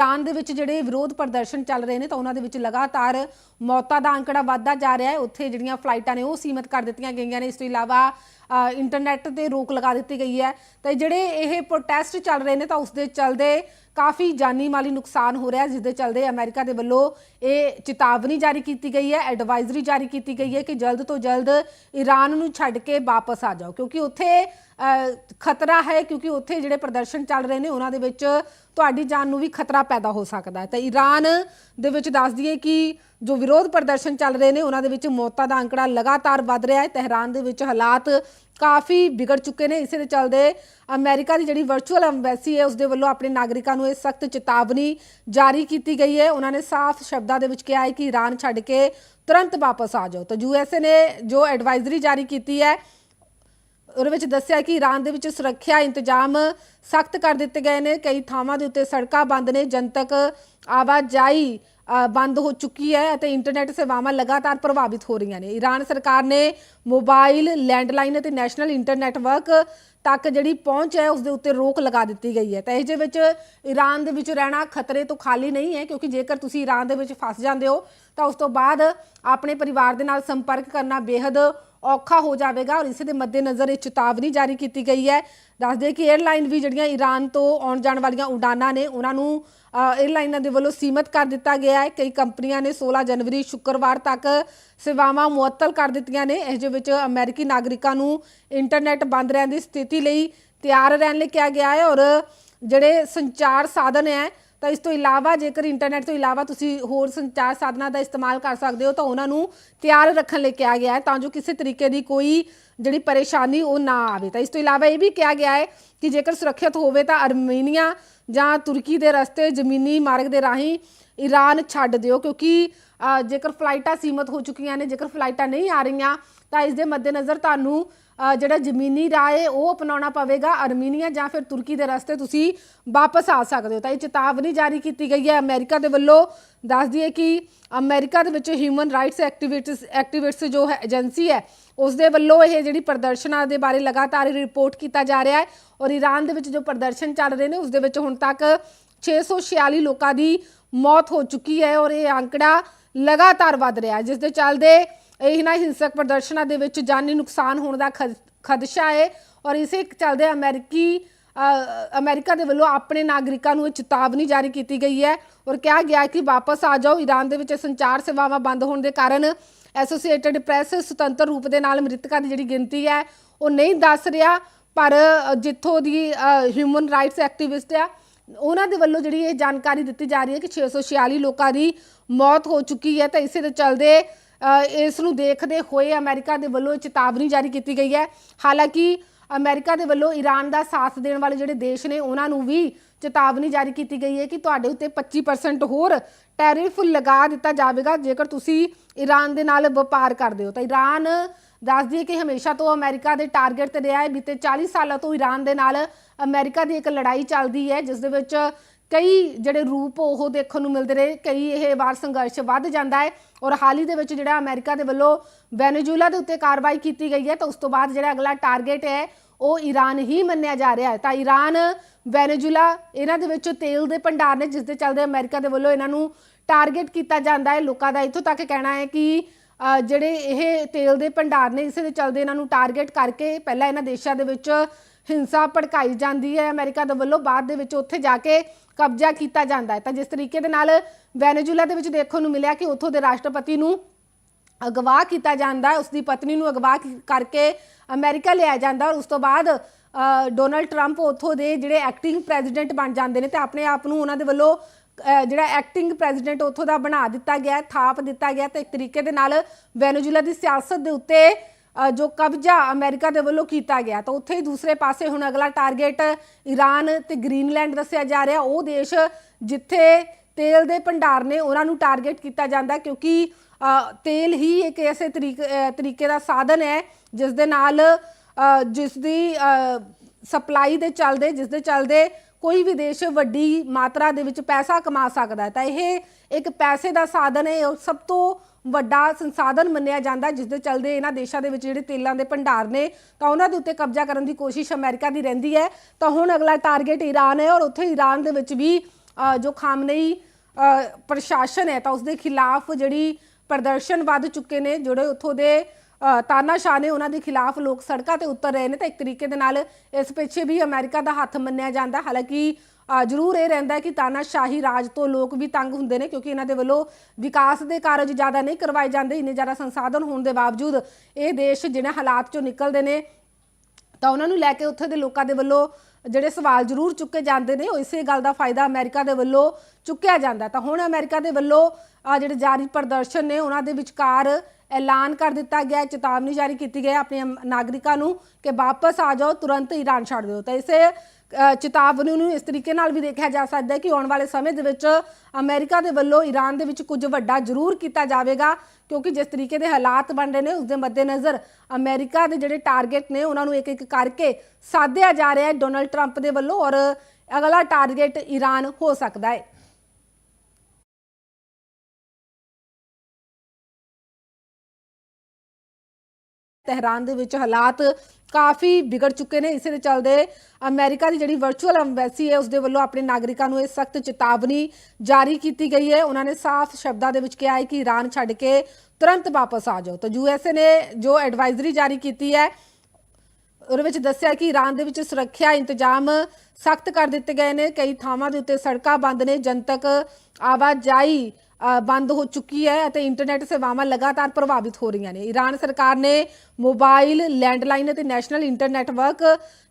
Iran ਦੇ ਵਿੱਚ ਜਿਹੜੇ ਵਿਰੋਧ ਪ੍ਰਦਰਸ਼ਨ ਚੱਲ ਰਹੇ ਨੇ ਤਾਂ ਉਹਨਾਂ ਦੇ ਵਿੱਚ ਲਗਾਤਾਰ ਮੌਤਾਂ ਦਾ ਅੰਕੜਾ ਵੱਧਦਾ ਜਾ ਰਿਹਾ ਹੈ। ਉੱਥੇ ਜਿਹੜੀਆਂ ਫਲਾਈਟਾਂ ਨੇ ਉਹ ਸੀਮਤ ਕਰ ਦਿੱਤੀਆਂ ਗਈਆਂ ਨੇ। ਇਸ ਤੋਂ ਇਲਾਵਾ ਇੰਟਰਨੈਟ ਤੇ ਰੋਕ ਲਗਾ ਦਿੱਤੀ ਗਈ ਹੈ। ਤਾਂ ਜਿਹੜੇ ਇਹ ਪ੍ਰੋਟੈਸਟ ਚੱਲ ਰਹੇ ਨੇ ਤਾਂ ਉਸ ਦੇ ਚੱਲਦੇ ਕਾਫੀ ਜਾਨੀ ਮਾਲੀ ਨੁਕਸਾਨ ਹੋ ਰਿਹਾ ਜਿਸ ਦੇ ਚੱਲਦੇ ਅਮਰੀਕਾ ਦੇ ਵੱਲੋਂ ਇਹ ਚੇਤਾਵਨੀ ਜਾਰੀ ਕੀਤੀ ਗਈ ਹੈ ਐਡਵਾਈਜ਼ਰੀ ਜਾਰੀ ਕੀਤੀ ਗਈ ਹੈ ਕਿ ਜਲਦ ਤੋਂ ਜਲਦ ਈਰਾਨ ਨੂੰ ਛੱਡ ਕੇ ਵਾਪਸ ਆ ਜਾਓ। ਕਿਉਂਕਿ ਉੱਥੇ ਖਤਰਾ ਹੈ, ਕਿਉਂਕਿ ਉੱਥੇ ਜਿਹੜੇ ਪ੍ਰਦਰਸ਼ਨ ਚੱਲ ਰਹੇ ਨੇ, ਉਹਨਾਂ ਦੇ ਵਿੱਚ ਤੁਹਾਡੀ ਜਾਨ ਨੂੰ ਵੀ ਖਤਰਾ ਪੈਦਾ ਹੋ ਸਕਦਾ ਹੈ। ਤਾਂ ਈਰਾਨ ਦੇ ਵਿੱਚ ਦੱਸ ਦਈਏ ਕਿ ਜੋ ਵਿਰੋਧ ਪ੍ਰਦਰਸ਼ਨ ਚੱਲ ਰਹੇ ਨੇ, ਉਹਨਾਂ ਦੇ ਵਿੱਚ ਮੌਤਾਂ ਦਾ ਅੰਕੜਾ ਲਗਾਤਾਰ ਵੱਧ ਰਿਹਾ ਹੈ। ਤਹਿਰਾਨ ਦੇ ਵਿੱਚ ਹਾਲਾਤ ਕਾਫੀ ਵਿਗੜ ਚੁੱਕੇ ਨੇ, ਇਸੇ ਦੇ ਚੱਲਦੇ ਅਮਰੀਕਾ ਦੀ ਜਿਹੜੀ ਵਰਚੁਅਲ ਐਮਬੈਸੀ ਹੈ ਉਸ ਦੇ ਵੱਲੋਂ ਆਪਣੇ ਨਾਗਰਿਕਾਂ ਨੂੰ ਇਹ ਸਖਤ ਚੇਤਾਵਨੀ ਜਾਰੀ ਕੀਤੀ ਗਈ ਹੈ। ਉਹਨਾਂ ਨੇ ਸਾਫ਼ ਸ਼ਬਦਾਂ ਦੇ ਵਿੱਚ ਕਿਹਾ ਹੈ ਕਿ ਈਰਾਨ ਛੱਡ ਕੇ ਤੁਰੰਤ ਵਾਪਸ ਆ ਜਾਓ। ਤਾਂ ਯੂਐਸਏ ਨੇ ਜੋ ਐਡਵਾਈਜ਼ਰੀ ਜਾਰੀ ਕੀਤੀ ਹੈ ਉਹਦੇ ਵਿੱਚ ਦੱਸਿਆ ਕਿ ਈਰਾਨ ਦੇ ਵਿੱਚ ਸੁਰੱਖਿਆ ਇੰਤਜ਼ਾਮ ਸਖਤ ਕਰ ਦਿੱਤੇ ਗਏ ਨੇ। ਕਈ ਥਾਵਾਂ ਦੇ ਉੱਤੇ ਸੜਕਾਂ ਬੰਦ ਨੇ, ਜਨਤਕ ਆਵਾਜਾਈ ਬੰਦ ਹੋ ਚੁੱਕੀ ਹੈ ਅਤੇ ਇੰਟਰਨੈਟ ਸੇਵਾਵਾਂ ਲਗਾਤਾਰ ਪ੍ਰਭਾਵਿਤ ਹੋ ਰਹੀਆਂ ਨੇ। ਈਰਾਨ ਸਰਕਾਰ ਨੇ ਮੋਬਾਈਲ, ਲੈਂਡਲਾਈਨ ਅਤੇ ਨੈਸ਼ਨਲ ਇੰਟਰਨੈਟਵਰਕ ਤੱਕ ਜਿਹੜੀ ਪਹੁੰਚ ਹੈ, ਉਸ ਦੇ ਉੱਤੇ ਰੋਕ ਲਗਾ ਦਿੱਤੀ ਗਈ ਹੈ। ਤਾਂ ਇਹ ਦੇ ਵਿੱਚ ਈਰਾਨ ਦੇ ਵਿੱਚ ਰਹਿਣਾ ਖਤਰੇ ਤੋਂ ਖਾਲੀ ਨਹੀਂ ਹੈ, ਕਿਉਂਕਿ ਜੇਕਰ ਤੁਸੀਂ ਈਰਾਨ ਦੇ ਵਿੱਚ ਫਸ ਜਾਂਦੇ ਹੋ, ਤਾਂ ਉਸ ਤੋਂ ਬਾਅਦ ਆਪਣੇ ਪਰਿਵਾਰ ਦੇ ਨਾਲ ਸੰਪਰਕ ਕਰਨਾ ਬੇहद ਔਖਾ ਹੋ ਜਾਵੇਗਾ ਔਰ ਇਸੇ ਦੇ ਮੱਦੇਨਜ਼ਰ ਇਹ ਚੇਤਾਵਨੀ ਜਾਰੀ ਕੀਤੀ ਗਈ ਹੈ। ਦੱਸਦੇ ਕਿ 에ਅਰਲਾਈਨ ਵੀ ਜਿਹੜੀਆਂ ਈਰਾਨ ਤੋਂ ਆਉਣ ਜਾਣ ਵਾਲੀਆਂ ਉਡਾਨਾਂ ਨੇ ਉਹਨਾਂ ਨੂੰ ਅ, 에ਅਰਲਾਈਨਾਂ ਦੇ ਵੱਲੋਂ ਸੀਮਤ ਕਰ ਦਿੱਤਾ ਗਿਆ ਹੈ। ਕਈ ਕੰਪਨੀਆਂ ਨੇ 16 ਜਨਵਰੀ ਸ਼ੁੱਕਰਵਾਰ ਤੱਕ ਸੇਵਾਵਾਂ ਮੁਅੱਤਲ ਕਰ ਦਿੱਤੀਆਂ ਨੇ। ਇਸ ਦੇ ਵਿੱਚ ਅਮਰੀਕੀ ਨਾਗਰਿਕਾਂ ਨੂੰ ਇੰਟਰਨੈਟ ਬੰਦ ਰਹਿਣ ਦੀ ਸਥਿਤੀ ਲਈ ਤਿਆਰ ਰਹਿਣ ਲਈ ਕਿਹਾ ਗਿਆ ਹੈ ਔਰ ਜਿਹੜੇ ਸੰਚਾਰ ਸਾਧਨ ਹੈ ਤਾਂ ਇਸ ਤੋਂ ਇਲਾਵਾ ਜੇਕਰ ਇੰਟਰਨੈਟ ਤੋਂ ਇਲਾਵਾ ਤੁਸੀਂ ਹੋਰ ਸੰਚਾਰ ਸਾਧਨਾਂ ਦਾ ਇਸਤੇਮਾਲ ਕਰ ਸਕਦੇ ਹੋ ਤਾਂ ਉਹਨਾਂ ਨੂੰ ਤਿਆਰ ਰੱਖਣ ਲਈ ਕਿਹਾ ਗਿਆ ਹੈ ਤਾਂ ਜੋ ਕਿਸੇ ਤਰੀਕੇ ਦੀ ਕੋਈ ਜਿਹੜੀ ਪਰੇਸ਼ਾਨੀ ਉਹ ਨਾ ਆਵੇ। ਤਾਂ ਇਸ ਤੋਂ ਇਲਾਵਾ ਇਹ ਵੀ ਕਿਹਾ ਗਿਆ ਹੈ ਕਿ ਜੇਕਰ ਸੁਰੱਖਿਅਤ ਹੋਵੇ ਤਾਂ ਅਰਮੀਨੀਆ ਜਾਂ ਤੁਰਕੀ ਦੇ ਰਸਤੇ ਜ਼ਮੀਨੀ ਮਾਰਗ ਦੇ ਰਾਹੀਂ ਈਰਾਨ ਛੱਡ ਦਿਓ ਕਿਉਂਕਿ ਜੇਕਰ ਫਲਾਈਟਾਂ ਸੀਮਤ ਹੋ ਚੁੱਕੀਆਂ ਨੇ, ਜੇਕਰ ਫਲਾਈਟਾਂ ਨਹੀਂ ਆ ਰਹੀਆਂ ਤਾਂ ਇਸ ਦੇ ਮੱਦੇਨਜ਼ਰ ਤੁਹਾਨੂੰ ਜਿਹੜਾ ਜ਼ਮੀਨੀ ਰਾਹ ਹੈ, ਉਹ ਅਪਣਾਉਣਾ ਪਵੇਗਾ ਅਰਮੀਨੀਆ ਜਾਂ ਫਿਰ ਤੁਰਕੀ ਦੇ ਰਸਤੇ ਤੁਸੀਂ ਵਾਪਸ ਆ ਸਕਦੇ ਹੋ। ਤਾਂ ਇਹ ਚੇਤਾਵਨੀ ਜਾਰੀ ਕੀਤੀ ਗਈ ਹੈ ਅਮਰੀਕਾ ਦੇ ਵੱਲੋਂ। ਦੱਸ ਦਈਏ ਕਿ ਅਮਰੀਕਾ ਦੇ ਵਿੱਚ ਹਿਊਮਨ ਰਾਈਟਸ ਐਕਟੀਵਿਟਸ ਐਕਟੀਵਿਟਸ ਜੋ ਹੈ, ਏਜੰਸੀ ਹੈ, ਉਸ ਦੇ ਵੱਲੋਂ ਇਹ ਜਿਹੜੀ ਪ੍ਰਦਰਸ਼ਨਾਂ ਦੇ ਬਾਰੇ ਲਗਾਤਾਰ ਰਿਪੋਰਟ ਕੀਤਾ ਜਾ ਰਿਹਾ ਹੈ ਔਰ ਈਰਾਨ ਦੇ ਵਿੱਚ ਜੋ ਪ੍ਰਦਰਸ਼ਨ ਚੱਲ ਰਹੇ ਨੇ, ਉਸ ਦੇ ਵਿੱਚ ਹੁਣ ਤੱਕ 646 ਲੋਕਾਂ ਦੀ ਮੌਤ ਹੋ ਚੁੱਕੀ ਹੈ ਔਰ ਇਹ ਅੰਕੜਾ ਲਗਾਤਾਰ ਵੱਧ ਰਿਹਾ ਹੈ। ਜਿਸ ਦੇ ਚੱਲਦੇ ਇਹਨਾਂ ਹਿੰਸਕ ਪ੍ਰਦਰਸ਼ਨਾਂ ਦੇ ਵਿੱਚ ਜਾਨੀ ਨੁਕਸਾਨ ਹੋਣ ਦਾ ਖਦ- ਖਦਸ਼ਾ ਹੈ ਔਰ ਇਸੇ ਚੱਲਦੇ ਅਮਰੀਕੀ ਅ, ਅਮਰੀਕਾ ਦੇ ਵੱਲੋਂ ਆਪਣੇ ਨਾਗਰਿਕਾਂ ਨੂੰ ਇਹ ਚੇਤਾਵਨੀ ਜਾਰੀ ਕੀਤੀ ਗਈ ਹੈ ਔਰ ਕਿਹਾ ਗਿਆ ਕਿ ਵਾਪਸ ਆ ਜਾਓ। ਈਰਾਨ ਦੇ ਵਿੱਚ ਸੰਚਾਰ ਸੇਵਾਵਾਂ ਬੰਦ ਹੋਣ ਦੇ ਕਾਰਨ ਐਸੋਸੀਏਟਿਡ ਪ੍ਰੈਸ ਸੁਤੰਤਰ ਰੂਪ ਦੇ ਨਾਲ ਮ੍ਰਿਤਕਾਂ ਦੀ ਜਿਹੜੀ ਗਿਣਤੀ ਹੈ ਉਹ ਨਹੀਂ ਦੱਸ ਰਿਹਾ। ਪਰ ਜਿੱਥੋਂ ਦੀ ਹਿਊਮਨ ਰਾਈਟਸ ਐਕਟਿਵਿਸਟ ਆ ਉਹਨਾਂ ਦੇ ਵੱਲੋਂ ਜਿਹੜੀ ਇਹ ਜਾਣਕਾਰੀ ਦਿੱਤੀ ਜਾ ਰਹੀ ਹੈ ਕਿ 646 ਲੋਕਾਂ ਦੀ ਮੌਤ ਹੋ ਚੁੱਕੀ ਹੈ। ਤਾਂ ਇਸੇ ਦੇ ਚੱਲਦੇ ਇਸ ਨੂੰ ਦੇਖਦੇ ਹੋਏ ਅਮਰੀਕਾ ਦੇ ਵੱਲੋਂ ਚੇਤਾਵਨੀ ਜਾਰੀ ਕੀਤੀ ਗਈ ਹੈ। ਹਾਲਾਂਕਿ ਅਮਰੀਕਾ ਦੇ ਵੱਲੋਂ ਈਰਾਨ ਦਾ ਸਾਥ ਦੇਣ ਵਾਲੇ ਜਿਹੜੇ ਦੇਸ਼ ਨੇ, ਉਹਨਾਂ ਨੂੰ ਵੀ ਚੇਤਾਵਨੀ ਜਾਰੀ ਕੀਤੀ ਗਈ ਹੈ ਕਿ ਤੁਹਾਡੇ ਉੱਤੇ 25% ਹੋਰ ਟੈਰਿਫ ਲਗਾ ਦਿੱਤਾ ਜਾਵੇਗਾ, ਜੇਕਰ ਤੁਸੀਂ ਈਰਾਨ ਦੇ ਨਾਲ ਵਪਾਰ ਕਰਦੇ ਹੋ। ਤਾਂ ਈਰਾਨ ਦੱਸ ਦਈਏ ਕਿ ਹਮੇਸ਼ਾ ਤੋਂ ਅਮਰੀਕਾ ਦੇ ਟਾਰਗੇਟ ਤੇ ਰਿਹਾ ਹੈ। ਬੀਤੇ 40 ਸਾਲਾਂ ਤੋਂ ਈਰਾਨ ਦੇ ਨਾਲ ਅਮਰੀਕਾ ਦੀ ਇੱਕ ਲੜਾਈ ਚੱਲਦੀ ਹੈ, ਜਿਸ ਦੇ ਵਿੱਚ ਕਈ ਜਿਹੜੇ ਰੂਪ ਉਹ ਦੇਖਣ ਨੂੰ ਮਿਲਦੇ ਰਹੇ ਕਈ ਇਹ ਵਾਰ ਸੰਘਰਸ਼ ਵੱਧ ਜਾਂਦਾ ਹੈ ਔਰ ਹਾਲ ਹੀ ਦੇ ਵਿੱਚ ਜਿਹੜਾ ਅਮਰੀਕਾ ਦੇ ਵੱਲੋਂ ਵੈਨੇਜ਼ੂਲਾ ਦੇ ਉੱਤੇ ਕਾਰਵਾਈ ਕੀਤੀ ਗਈ ਹੈ ਤਾਂ ਉਸ ਤੋਂ ਬਾਅਦ ਜਿਹੜਾ ਅਗਲਾ ਟਾਰਗੇਟ ਹੈ, ਉਹ ਈਰਾਨ ਹੀ ਮੰਨਿਆ ਜਾ ਰਿਹਾ ਹੈ। ਤਾਂ ਈਰਾਨ ਵੈਨੇਜ਼ੂਲਾ ਇਹਨਾਂ ਦੇ ਵਿੱਚ ਤੇਲ ਦੇ ਭੰਡਾਰ ਨੇ, ਜਿਸ ਦੇ ਚੱਲਦੇ ਅਮਰੀਕਾ ਦੇ ਵੱਲੋਂ ਇਹਨਾਂ ਨੂੰ ਟਾਰਗੇਟ ਕੀਤਾ ਜਾਂਦਾ ਹੈ। ਲੋਕਾਂ ਦਾ ਇੱਥੋਂ ਤੱਕ ਕਹਿਣਾ ਹੈ ਕਿ ਜਿਹੜੇ ਇਹ ਤੇਲ ਦੇ ਭੰਡਾਰ ਨੇ, ਇਸੇ ਦੇ ਚੱਲਦੇ ਇਹਨਾਂ ਨੂੰ ਟਾਰਗੇਟ ਕਰਕੇ ਪਹਿਲਾਂ ਇਹਨਾਂ ਦੇਸ਼ਾਂ ਦੇ ਵਿੱਚ ਹਿੰਸਾ ਭੜਕਾਈ ਜਾਂਦੀ ਹੈ। ਅਮਰੀਕਾ ਦੇ ਵੱਲੋਂ ਬਾਅਦ ਦੇ ਵਿੱਚ ਉੱਥੇ ਜਾ ਕੇ ਕਬਜ਼ਾ ਕੀਤਾ ਜਾਂਦਾ ਹੈ। ਤਾਂ ਜਿਸ ਤਰੀਕੇ ਦੇ ਨਾਲ ਵੈਨੇਜ਼ੂਲਾ ਦੇ ਵਿੱਚ ਦੇਖਣ ਨੂੰ ਮਿਲਿਆ ਕਿ ਉੱਥੋਂ ਦੇ ਰਾਸ਼ਟਰਪਤੀ ਨੂੰ ਅਗਵਾ ਕੀਤਾ ਜਾਂਦਾ ਹੈ ਉਸ ਦੀ ਪਤਨੀ ਨੂੰ ਅਗਵਾ ਕਰਕੇ ਅਮਰੀਕਾ ਲਿਆਇਆ ਜਾਂਦਾ ਔਰ ਉਸ ਤੋਂ ਬਾਅਦ ਡੋਨਲਡ ਟਰੰਪ ਉੱਥੋਂ ਦੇ ਜਿਹੜੇ ਐਕਟਿੰਗ ਪ੍ਰੈਜ਼ੀਡੈਂਟ ਬਣ ਜਾਂਦੇ ਨੇ ਤੇ ਆਪਣੇ ਆਪ ਨੂੰ ਉਹਨਾਂ ਦੇ ਵੱਲੋਂ ਜਿਹੜਾ ਐਕਟਿੰਗ ਪ੍ਰੈਜ਼ੀਡੈਂਟ ਉੱਥੋਂ ਦਾ ਬਣਾ ਦਿੱਤਾ ਗਿਆ ਥਾਪ ਦਿੱਤਾ ਗਿਆ ਤੇ ਇੱਕ ਤਰੀਕੇ ਦੇ ਨਾਲ ਵੈਨੇਜ਼ੂਲਾ ਦੀ ਸਿਆਸਤ ਦੇ ਉੱਤੇ ਜੋ ਕਬਜ਼ਾ ਅਮਰੀਕਾ ਦੇ ਵੱਲੋਂ ਕੀਤਾ ਗਿਆ, ਤਾਂ ਉੱਥੇ ਹੀ ਦੂਸਰੇ ਪਾਸੇ ਹੁਣ ਅਗਲਾ ਟਾਰਗੇਟ ਈਰਾਨ ਤੇ ਗ੍ਰੀਨਲੈਂਡ ਦੱਸਿਆ ਜਾ ਰਿਹਾ। ਉਹ ਦੇਸ਼ ਜਿੱਥੇ ਤੇਲ ਦੇ ਭੰਡਾਰ ਨੇ ਉਹਨਾਂ ਨੂੰ ਟਾਰਗੇਟ ਕੀਤਾ ਜਾਂਦਾ ਕਿਉਂਕਿ ਤੇਲ ਹੀ ਇੱਕ ਐਸੇ ਤਰੀਕੇ ਤਰੀਕੇ ਦਾ ਸਾਧਨ ਹੈ, ਜਿਸ ਦੇ ਨਾਲ ਜਿਸ ਦੀ ਸਪਲਾਈ ਦੇ ਚੱਲਦੇ, ਜਿਸ ਦੇ ਚੱਲਦੇ ਕੋਈ ਵੀ ਦੇਸ਼ ਵੱਡੀ ਮਾਤਰਾ ਦੇ ਵਿੱਚ ਪੈਸਾ ਕਮਾ ਸਕਦਾ ਹੈ। ਤਾਂ ਇਹ ਇੱਕ ਪੈਸੇ ਦਾ ਸਾਧਨ ਹੈ ਉਹ ਸਭ ਤੋਂ ਵੱਡਾ ਸੰਸਾਧਨ ਮੰਨਿਆ ਜਾਂਦਾ ਹੈ, ਜਿਸ ਦੇ ਚੱਲਦੇ ਇਹਨਾਂ ਦੇਸ਼ਾਂ ਦੇ ਵਿੱਚ ਜਿਹੜੇ ਤੇਲਾਂ ਦੇ ਭੰਡਾਰ ਨੇ ਤਾਂ ਉਹਨਾਂ ਦੇ ਉੱਤੇ ਕਬਜ਼ਾ ਕਰਨ ਦੀ ਕੋਸ਼ਿਸ਼ ਅਮਰੀਕਾ ਦੀ ਰਹਿੰਦੀ ਹੈ। ਤਾਂ ਹੁਣ ਅਗਲਾ ਟਾਰਗੇਟ ਈਰਾਨ ਹੈ ਔਰ ਉੱਥੇ ਈਰਾਨ ਦੇ ਵਿੱਚ ਵੀ ਜੋ ਖਾਮਨਈ ਪ੍ਰਸ਼ਾਸਨ ਹੈ ਤਾਂ ਉਸ ਦੇ ਖਿਲਾਫ ਜਿਹੜੀ ਪ੍ਰਦਰਸ਼ਨ ਵੱਧ ਚੁੱਕੇ ਨੇ ਜਿਹੜੇ ਉੱਥੋਂ ਦੇ ਤਾਨਾਸ਼ਾਹ ਨੇ ਉਹਨਾਂ ਦੇ ਖਿਲਾਫ ਲੋਕ ਸੜਕਾਂ ਤੇ ਉਤਰ ਰਹੇ ਨੇ ਤਾਂ ਇੱਕ ਤਰੀਕੇ ਦੇ ਨਾਲ ਇਸ ਪਿੱਛੇ ਵੀ ਅਮਰੀਕਾ ਦਾ ਹੱਥ ਮੰਨਿਆ ਜਾਂਦਾ। ਹਾਲਾਂਕਿ ਜ਼ਰੂਰ ਇਹ ਰਹਿੰਦਾ ਕਿ ਤਾਨਾਸ਼ਾਹੀ ਰਾਜ ਤੋਂ ਲੋਕ ਵੀ ਤੰਗ ਹੁੰਦੇ ਨੇ, ਕਿਉਂਕਿ ਇਹਨਾਂ ਦੇ ਵੱਲੋਂ ਵਿਕਾਸ ਦੇ ਕਾਰਜ ਜ਼ਿਆਦਾ ਨਹੀਂ ਕਰਵਾਏ ਜਾਂਦੇ, ਇੰਨੇ ਜ਼ਿਆਦਾ ਸੰਸਾਧਨ ਹੋਣ ਦੇ ਬਾਵਜੂਦ ਇਹ ਦੇਸ਼ ਜਿਹਨਾਂ ਹਾਲਾਤ ਚੋਂ ਨਿਕਲਦੇ ਨੇ, ਤਾਂ ਉਹਨਾਂ ਨੂੰ ਲੈ ਕੇ ਉੱਥੇ ਦੇ ਲੋਕਾਂ ਦੇ ਵੱਲੋਂ ਜਿਹੜੇ ਸਵਾਲ ਜ਼ਰੂਰ ਚੁੱਕੇ ਜਾਂਦੇ ਨੇ, ਉਹ ਇਸੇ ਗੱਲ ਦਾ ਫਾਇਦਾ ਅਮਰੀਕਾ ਦੇ ਵੱਲੋਂ ਚੁੱਕਿਆ ਜਾਂਦਾ ਤਾਂ ਹੁਣ ਅਮਰੀਕਾ ਦੇ ਵੱਲੋਂ ਜਿਹੜੇ ਜਾਰੀ ਪ੍ਰਦਰਸ਼ਨ ਨੇ, ਉਹਨਾਂ ਦੇ ਵਿਚਕਾਰ ਐਲਾਨ ਕਰ ਦਿੱਤਾ ਗਿਆ ਚੇਤਾਵਨੀ ਜਾਰੀ ਕੀਤੀ ਗਈ ਹੈ ਆਪਣੇ ਨਾਗਰਿਕਾਂ ਨੂੰ ਕਿ ਵਾਪਸ ਆ ਜਾਓ, ਤੁਰੰਤ ਈਰਾਨ ਛੱਡ ਦਿਓ। ਤਾਂ ਇਸੇ ਚੇਤਾਵਨੀ ਨੂੰ ਇਸ ਤਰੀਕੇ ਨਾਲ ਵੀ ਦੇਖਿਆ ਜਾ ਸਕਦਾ ਹੈ ਕਿ ਆਉਣ ਵਾਲੇ ਸਮੇਂ ਦੇ ਵਿੱਚ ਅਮਰੀਕਾ ਦੇ ਵੱਲੋਂ ਈਰਾਨ ਦੇ ਵਿੱਚ ਕੁਝ ਵੱਡਾ ਜ਼ਰੂਰ ਕੀਤਾ ਜਾਵੇਗਾ, ਕਿਉਂਕਿ ਜਿਸ ਤਰੀਕੇ ਦੇ ਹਾਲਾਤ ਬਣ ਰਹੇ ਨੇ ਉਸ ਦੇ ਮੱਦੇਨਜ਼ਰ ਅਮਰੀਕਾ ਦੇ ਜਿਹੜੇ ਟਾਰਗੇਟ ਨੇ, ਉਹਨਾਂ ਨੂੰ ਇੱਕ ਇੱਕ ਕਰਕੇ ਸਾਧਿਆ ਜਾ ਰਿਹਾ ਹੈ ਡੋਨਲਡ ਟਰੰਪ ਦੇ ਵੱਲੋਂ ਔਰ ਅਗਲਾ ਟਾਰਗੇਟ ਈਰਾਨ ਹੋ ਸਕਦਾ ਹੈ। ਤਹਿਰਾਨ ਦੇ ਵਿੱਚ ਹਾਲਾਤ ਕਾਫੀ ਵਿਗੜ ਚੁੱਕੇ ਨੇ। ਇਸੇ ਦੇ ਚੱਲਦੇ ਅਮਰੀਕਾ ਦੀ ਜਿਹੜੀ ਵਰਚੁਅਲ ਐਮਬੈਸੀ ਹੈ ਉਸ ਦੇ ਵੱਲੋਂ ਆਪਣੇ ਨਾਗਰਿਕਾਂ ਨੂੰ ਇਹ ਸਖਤ ਚੇਤਾਵਨੀ ਜਾਰੀ ਕੀਤੀ ਗਈ ਹੈ। ਉਹਨਾਂ ਨੇ ਸਾਫ਼ ਸ਼ਬਦਾਂ ਦੇ ਵਿੱਚ ਕਿਹਾ ਹੈ ਕਿ ਈਰਾਨ ਛੱਡ ਕੇ ਤੁਰੰਤ ਵਾਪਸ ਆ ਜਾਓ। ਤਾਂ ਯੂਐਸਏ ਨੇ ਜੋ ਐਡਵਾਈਜ਼ਰੀ ਜਾਰੀ ਕੀਤੀ ਹੈ, ਉਹਦੇ ਵਿੱਚ ਦੱਸਿਆ ਕਿ ਈਰਾਨ ਦੇ ਵਿੱਚ ਸੁਰੱਖਿਆ ਇੰਤਜ਼ਾਮ ਸਖਤ ਕਰ ਦਿੱਤੇ ਗਏ ਨੇ। ਕਈ ਥਾਵਾਂ ਦੇ ਉੱਤੇ ਸੜਕਾਂ ਬੰਦ ਨੇ। ਜਨਤਕ ਆਵਾਜਾਈ ਬੰਦ ਹੋ ਚੁੱਕੀ ਹੈ ਅਤੇ ਇੰਟਰਨੈਟ ਸੇਵਾਵਾਂ ਲਗਾਤਾਰ ਪ੍ਰਭਾਵਿਤ ਹੋ ਰਹੀਆਂ ਨੇ। ਈਰਾਨ ਸਰਕਾਰ ਨੇ ਮੋਬਾਈਲ ਲੈਂਡਲਾਈਨ ਅਤੇ ਨੈਸ਼ਨਲ ਇੰਟਰਨੈਟਵਰਕ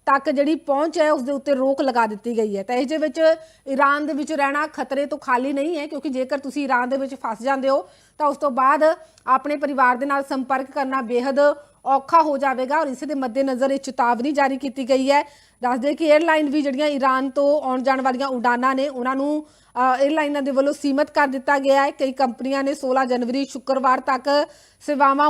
ਤੱਕ ਜਿਹੜੀ ਪਹੁੰਚ ਹੈ ਉਸ ਦੇ ਉੱਤੇ ਰੋਕ ਲਗਾ ਦਿੱਤੀ ਗਈ ਹੈ। ਤਾਂ ਇਸ ਦੇ ਵਿੱਚ ਈਰਾਨ ਦੇ ਵਿੱਚ ਰਹਿਣਾ ਖਤਰੇ ਤੋਂ ਖਾਲੀ ਨਹੀਂ ਹੈ, ਕਿਉਂਕਿ ਜੇਕਰ ਤੁਸੀਂ ਈਰਾਨ ਦੇ ਵਿੱਚ ਫਸ ਜਾਂਦੇ ਹੋ, ਤਾਂ ਉਸ ਤੋਂ ਬਾਅਦ ਆਪਣੇ ਪਰਿਵਾਰ ਦੇ ਨਾਲ ਸੰਪਰਕ ਕਰਨਾ ਬੇहद ਔਖਾ ਹੋ ਜਾਵੇਗਾ ਔਰ ਇਸੇ ਦੇ ਮੱਦੇਨਜ਼ਰ ਇਹ ਚੇਤਾਵਨੀ ਜਾਰੀ ਕੀਤੀ ਗਈ ਹੈ। ਦੱਸਦੇ ਕਿ 에ਅਰਲਾਈਨ ਵੀ ਜਿਹੜੀਆਂ ਈਰਾਨ ਤੋਂ ਆਉਣ ਜਾਣ ਵਾਲੀਆਂ ਉਡਾਨਾਂ ਨੇ ਉਹਨਾਂ ਨੂੰ ਅ, 에ਅਰਲਾਈਨਾਂ ਦੇ ਵੱਲੋਂ ਸੀਮਤ ਕਰ ਦਿੱਤਾ ਗਿਆ ਹੈ। ਕਈ ਕੰਪਨੀਆਂ ਨੇ 16 ਜਨਵਰੀ ਸ਼ੁੱਕਰਵਾਰ ਤੱਕ ਸੇਵਾਵਾਂ